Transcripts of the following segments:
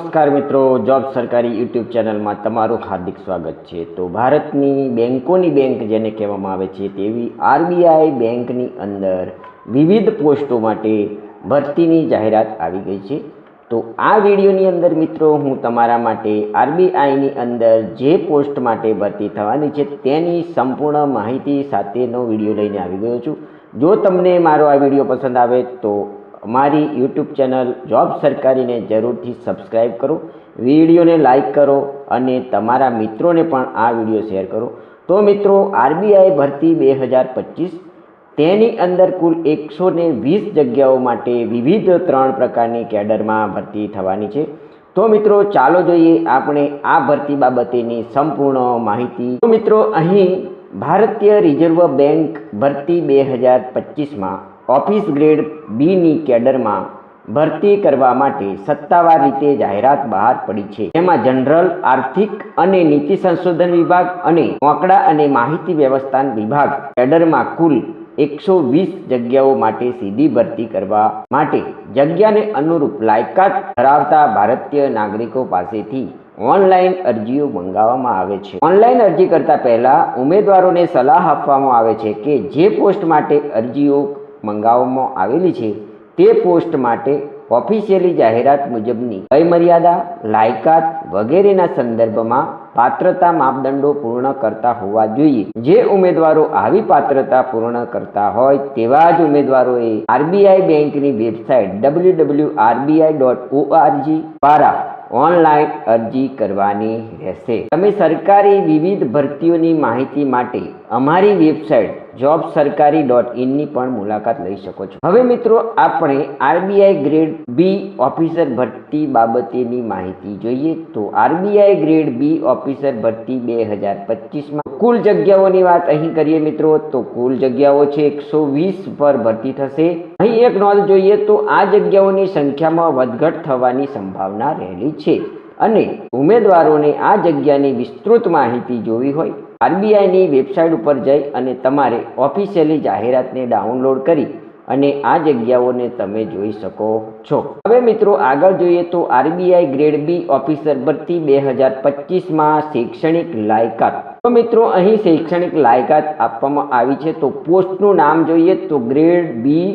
નમસ્કાર મિત્રો, જોબ સરકારી યુટ્યુબ ચેનલમાં તમારું હાર્દિક સ્વાગત છે. તો ભારતની બેંકોની બેંક જેને કહેવામાં આવે છે તેવી આરબીઆઈ બેંકની અંદર વિવિધ પોસ્ટો માટે ભરતીની જાહેરાત આવી ગઈ છે. તો આ વિડીયોની અંદર મિત્રો, હું તમારા માટે આરબીઆઈની અંદર જે પોસ્ટ માટે ભરતી થવાની છે તેની સંપૂર્ણ માહિતી સાથેનો વીડિયો લઈને આવી ગયો છું. જો તમને મારો આ વીડિયો પસંદ આવે તો અમારી યુટ્યુબ ચેનલ જોબ સરકારીને જરૂરથી સબસ્ક્રાઈબ કરો, વિડીયોને લાઇક કરો અને તમારા મિત્રોને પણ આ વીડિયો શેર કરો. તો મિત્રો, આરબીઆઈ ભરતી બે હજાર પચીસ, તેની અંદર કુલ એકસો ને વીસ જગ્યાઓ માટે વિવિધ ત્રણ પ્રકારની કેડરમાં ભરતી થવાની છે. તો મિત્રો, ચાલો જોઈએ આપણે આ ભરતી બાબતેની સંપૂર્ણ માહિતી. તો મિત્રો, અહીં ભારતીય રિઝર્વ બેંક ભરતી બે હજાર પચીસમાં ઓફિસ ગ્રેડ બીની કેડરમાં ભરતી કરવા માટે સત્તાવાર રીતે જાહેરાત બહાર પડી છે. જેમાં જનરલ, આર્થિક અને નીતિ સંશોધન વિભાગ અને મોકડા અને માહિતી વ્યવસ્થાન વિભાગ કેડરમાં કુલ એકસો વીસ જગ્યાઓ માટે સીધી ભરતી કરવા માટે જગ્યાને અનુરૂપ લાયકાત ધરાવતા ભારતીય નાગરિકો પાસેથી ઓનલાઈન અરજીઓ મંગાવવામાં આવે છે. ઓનલાઈન અરજી કરતા પહેલા ઉમેદવારોને સલાહ આપવામાં આવે છે કે જે પોસ્ટ માટે અરજીઓ મંગાવવામાં આવેલી છે. તે પોસ્ટ માટે ઓફિશિયલી જાહેરાત મુજબની વયમર્યાદા લાયકાત વગેરેના સંદર્ભમાં પાત્રતા માપદંડો પૂર્ણ કરતા હોવા જોઈએ. જે ઉમેદવારો આવી પાત્રતા પૂર્ણ કરતા હોય તેવા જ ઉમેદવારોએ આરબીઆઈ બેંકની website W W RBI dot ORG દ્વારા ઓનલાઈન અરજી કરવાની રહેશે. તમે સરકારી વિવિધ ભરતીઓની માહિતી માટે અમારી વેબસાઇટ જોબ સરકારી ડોટ ઇનની પણ મુલાકાત લઈ શકો છો. હવે મિત્રો, આપણે આરબીઆઈ ગ્રેડ બી ઓફિસર ભરતી બાબતેની માહિતી જોઈએ તો આરબીઆઈ ગ્રેડ બી ઓફિસર ભરતી બે હજાર પચીસમાં કુલ જગ્યાઓની વાત અહીં કરીએ મિત્રો, તો કુલ જગ્યાઓ છે એકસો વીસ પર ભરતી થશે. અહીં એક નોંધ જોઈએ તો આ જગ્યાઓની સંખ્યામાં વધઘટ થવાની સંભાવના રહેલી છે. અને ઉમેદવારોને આ જગ્યાની વિસ્તૃત માહિતી જોવી હોય, આરબીઆઈની વેબસાઇટ ઉપર જઈ અને તમારે ઓફિશિયલી જાહેરાતને ડાઉનલોડ કરી અને આ જગ્યાઓને તમે જોઈ શકો છો. હવે મિત્રો આગળ જોઈએ તો આરબીઆઈ ગ્રેડ બી ઓફિસર ભરતી બે હજાર પચીસમાં શૈક્ષણિક લાયકાત. તો મિત્રો અહીં શૈક્ષણિક લાયકાત આપવામાં આવી છે, તો પોસ્ટનું નામ જોઈએ તો ગ્રેડ બી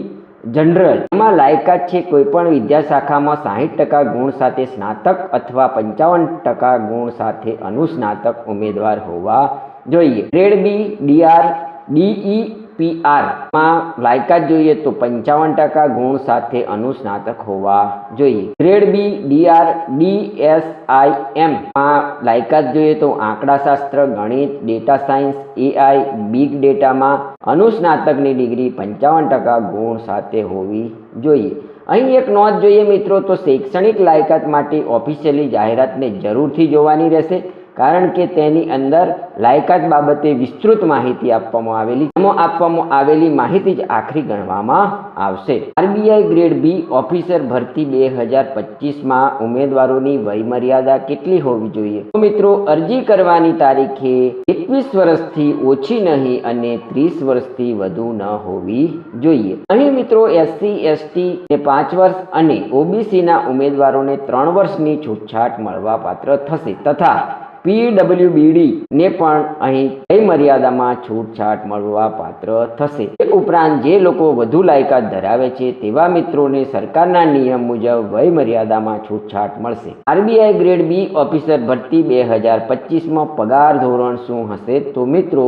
જનરલ. એમાં લાયકાત છે કોઈપણ વિદ્યાશાખામાં સાહીઠ ટકા ગુણ સાથે સ્નાતક અથવા પંચાવન ટકા ગુણ સાથે અનુસ્નાતક ઉમેદવાર હોવા જોઈએ. ગ્રેડ બી ડીઆર ડીઈ પીઆરમાં લાયકાત જોઈએ તો પંચાવન ટકા ગુણ સાથે અનુસ્નાતક હોવા જોઈએ. ગ્રેડ બી ડીઆર ડીએસઆઈએમમાં લાયકાત જોઈએ તો આંકડાશાસ્ત્ર, ગણિત, ડેટા સાયન્સ એઆઈ બિગ ડેટામાં અનુસ્નાતકની ડિગ્રી પંચાવન ટકા ગુણ સાથે હોવી જોઈએ. અહીં એક નોંધ જોઈએ મિત્રો તો શૈક્ષણિક લાયકાત માટે ઓફિશિયલી જાહેરાતને જરૂરથી જોવાની રહેશે. કારણ કે તેની અંદર લાયકાત બાબતે વિસ્તૃત માહિતી આપવામાં આવેલી આપવામાં આવેલી માહિતી જ આખરી ગણવામાં આવશે. આરબીઆઈ ગ્રેડ બી ઓફિસર ભરતી બે હજાર પચીસમાં ઉમેદવારોની વયમર્યાદા કેટલી હોવી જોઈએ? તો મિત્રો, અરજી કરવાની તારીખે એકવીસ વર્ષથી ઓછી નહીં અને ત્રીસ વર્ષથી વધુ ન હોવી જોઈએ. અહીં મિત્રો, એસસી, એસટી ને પાંચ વર્ષ અને ઓબીસીના ઉમેદવારોને ત્રણ વર્ષની છૂટછાટ મળવા પાત્ર થશે તથા પીડબ્લ્યુબીડી ને પણ અહીં કઈ મર્યાદામાં છૂટછાટ મળવા પાત્ર થશે? એ ઉપરાંત જે લોકો વધુ લાયકાત ધરાવે છે તેવા મિત્રોને સરકારના નિયમ મુજબ વય મર્યાદામાં છૂટછાટ મળશે. આરબીઆઈ ગ્રેડ બી ઓફિસર ભરતી બે હજાર પચીસમાં પગાર ધોરણ શું હશે? તો મિત્રો,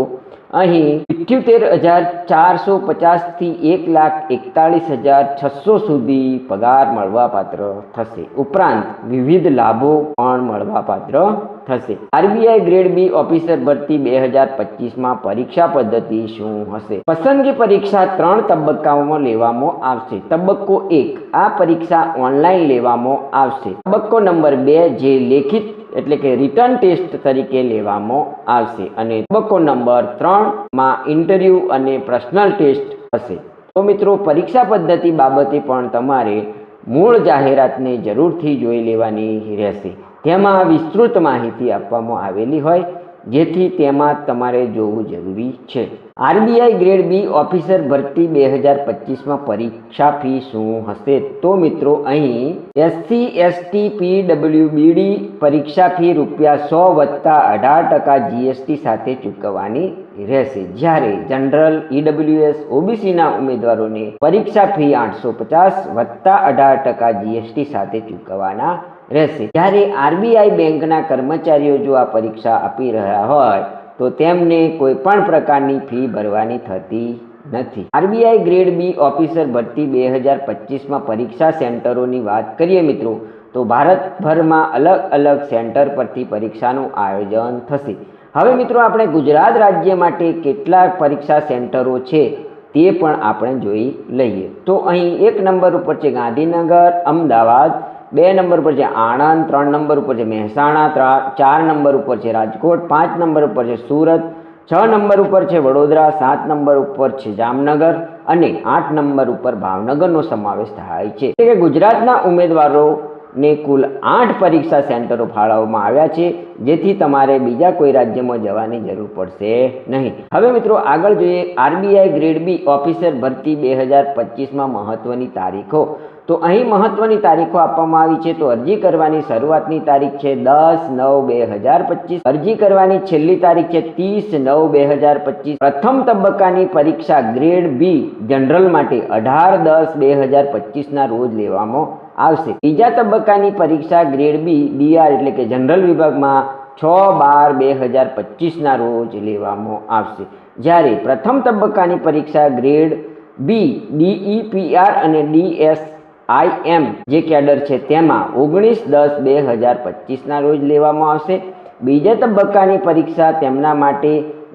અહીં ઇઠ્યોતેર હજાર ચારસો પચાસથી એક લાખ એકતાળીસ હજાર છસો સુધી પગાર મળવાપાત્ર થશે. ઉપરાંત વિવિધ લાભો પણ મળવાપાત્ર થશે. આરબીઆઈ ગ્રેડ બી ઓફિસર ભરતી બે હજાર પચીસમાં પરીક્ષા પદ્ધતિ શું હશે? પસંદગી પરીક્ષા ત્રણ તબક્કાઓમાં લેવામાં આવશે. તબક્કો એક, આ પરીક્ષા ઓનલાઈન લેવામાં આવશે. તબક્કો નંબર બે, જે લેખિત એટલે કે રિટર્ન ટેસ્ટ તરીકે લેવામાં આવશે. અને તબક્કો નંબર ત્રણમાં ઇન્ટરવ્યૂ અને પર્સનલ ટેસ્ટ હશે. તો મિત્રો, પરીક્ષા પદ્ધતિ બાબતે પણ તમારે મૂળ જાહેરાતને જરૂરથી જોઈ લેવાની રહેશે. તેમાં વિસ્તૃત માહિતી આપવામાં આવેલી હોય, જેથી તેમાં તમારે જોવું જરૂરી છે. આરબીઆઈ ગ્રેડ બી ઓફિસર ભરતી બે હજાર પચીસમાં પરીક્ષા ફી શું હશે? તો મિત્રો, અહીં એસસી, એસટી પીડબ્લ્યુ બીડી પરીક્ષા ફી રૂપિયા સો વત્તા અઢાર ટકા જીએસટી સાથે ચૂકવવાની રહેશે. જ્યારે જનરલ, ઈડબ્લ્યુએસ, ઓબીસીના ઉમેદવારોને પરીક્ષા ફી આઠસો પચાસ વત્તા અઢાર ટકા જીએસટી સાથે ચૂકવવાના રહેશે. જ્યારે આરબીઆઈ બેંકના કર્મચારીઓ જો આ પરીક્ષા આપી રહ્યા હોય, તો તેમને કોઈ પણ પ્રકારની ફી ભરવાની થતી નથી. આરબીઆઈ ગ્રેડ બી ઓફિસર ભરતી બે હજાર પચીસમાં પરીક્ષા સેન્ટરોની વાત કરીએ મિત્રો, તો ભારતભરમાં અલગ અલગ સેન્ટર પરથી પરીક્ષાનું આયોજન થશે. હવે મિત્રો આપણે ગુજરાત રાજ્ય માટે કેટલાક પરીક્ષા સેન્ટરો છે તે પણ આપણે જોઈ લઈએ. તો અહીં એક નંબર ઉપર છે ગાંધીનગર, અમદાવાદ બે નંબર ઉપર છે આણંદ, ત્રણ નંબર ઉપર છે મહેસાણા ચાર નંબર ઉપર છે રાજકોટ, પાંચ નંબર ઉપર છે સુરત, છ નંબર ઉપર છે વડોદરા, સાત નંબર ઉપર છે જામનગર અને આઠ નંબર ઉપર ભાવનગરનો સમાવેશ થાય છે. કે ગુજરાતના ઉમેદવારોને કુલ આઠ પરીક્ષા સેન્ટરો ફાળવવામાં આવ્યા છે, જેથી તમારે બીજા કોઈ રાજ્યમાં જવાની જરૂર પડશે નહીં. હવે મિત્રો આગળ જોઈએ આરબીઆઈ ગ્રેડ બી ઓફિસર ભરતી બે હજાર પચીસમાં મહત્વની તારીખો. તો અહીં મહત્વની તારીખો આપવામાં આવી છે, તો અરજી કરવાની શરૂઆતની તારીખ છે દસ નવ બે હજાર પચીસ. અરજી કરવાની છેલ્લી તારીખ છે ત્રીસ નવ બે હજાર પચીસ. પ્રથમ તબક્કાની પરીક્ષા ગ્રેડ બી જનરલ માટે અઢાર દસ બે હજાર પચીસના રોજ લેવામાં આવશે. બીજા તબક્કાની પરીક્ષા ગ્રેડ બી ડીઆર એટલે કે જનરલ વિભાગમાં છ બાર બે હજાર પચીસના રોજ લેવામાં આવશે. જ્યારે પ્રથમ તબક્કાની પરીક્ષા ગ્રેડ બી ડીઈપીઆર અને ડીએસ આઈએમ જે કેડર છે તેમાં ઓગણીસ દસ બે હજાર પચીસના રોજ લેવામાં આવશે. બીજા તબક્કાની પરીક્ષા તેમના માટે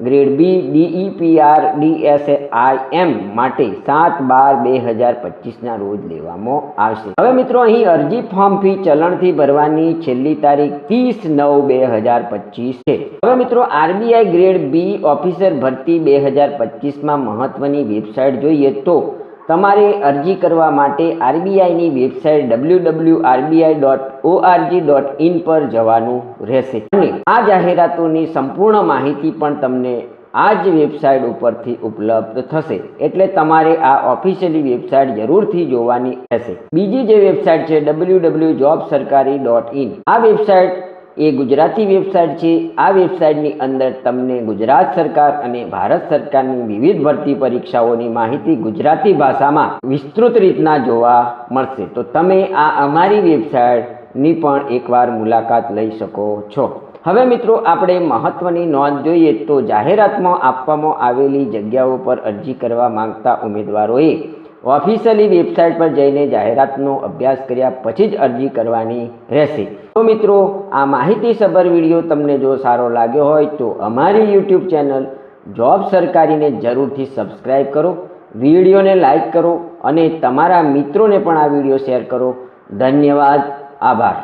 ગ્રેડ બી, ડીઈપીઆર ડીએસઆઈએમ માટે સાત બાર બે હજાર પચીસના રોજ લેવામાં આવશે. હવે મિત્રો, અહીં અરજી ફોર્મ ફી ચલણથી ભરવાની છેલ્લી તારીખ ત્રીસ નવ બે હજાર પચીસ છે. હવે મિત્રો, આરબીઆઈ ગ્રેડ બી ઓફિસર ભરતી બે હજાર પચીસમાં મહત્વની વેબસાઇટ જોઈએ તો તમારે અરજી કરવા માટે આરબીઆઈની website W W RBI dot ORG dot in પર જવાનું રહેશે. અને આ જાહેરાતોની સંપૂર્ણ માહિતી પણ તમને આ જ વેબસાઇટ ઉપરથી ઉપલબ્ધ થશે. એટલે તમારે આ ઓફિશિયલી વેબસાઇટ જરૂરથી જોવાની રહેશે. બીજી જે વેબસાઇટ છે W W job sarkari dot in આ વેબસાઇટ એ ગુજરાતી વેબસાઇટ છે. આ વેબસાઇટની અંદર તમને ગુજરાત સરકાર અને ભારત સરકારની વિવિધ ભરતી પરીક્ષાઓની માહિતી ગુજરાતી ભાષામાં વિસ્તૃત રીતના જોવા મળશે. તો તમે આ અમારી વેબસાઇટની પણ એકવાર મુલાકાત લઈ શકો છો. હવે મિત્રો, આપણે મહત્વની નોંધ જોઈએ તો જાહેરાતમાં આપવામાં આવેલી જગ્યાઓ પર અરજી કરવા માંગતા ઉમેદવારોએ ઓફિશિયલી વેબસાઇટ પર જઈને જાહેરાતનો અભ્યાસ કર્યા પછી જ અરજી કરવાની રહેશે. તો મિત્રો, આ માહિતીસભર વીડિયો તમને જો સારો લાગ્યો હોય તો અમારી યુટ્યુબ ચેનલ જોબ સરકારીને જરૂરથી સબસ્ક્રાઈબ કરો, વિડીયોને લાઈક કરો અને તમારા મિત્રોને પણ આ વીડિયો શેર કરો. ધન્યવાદ, આભાર.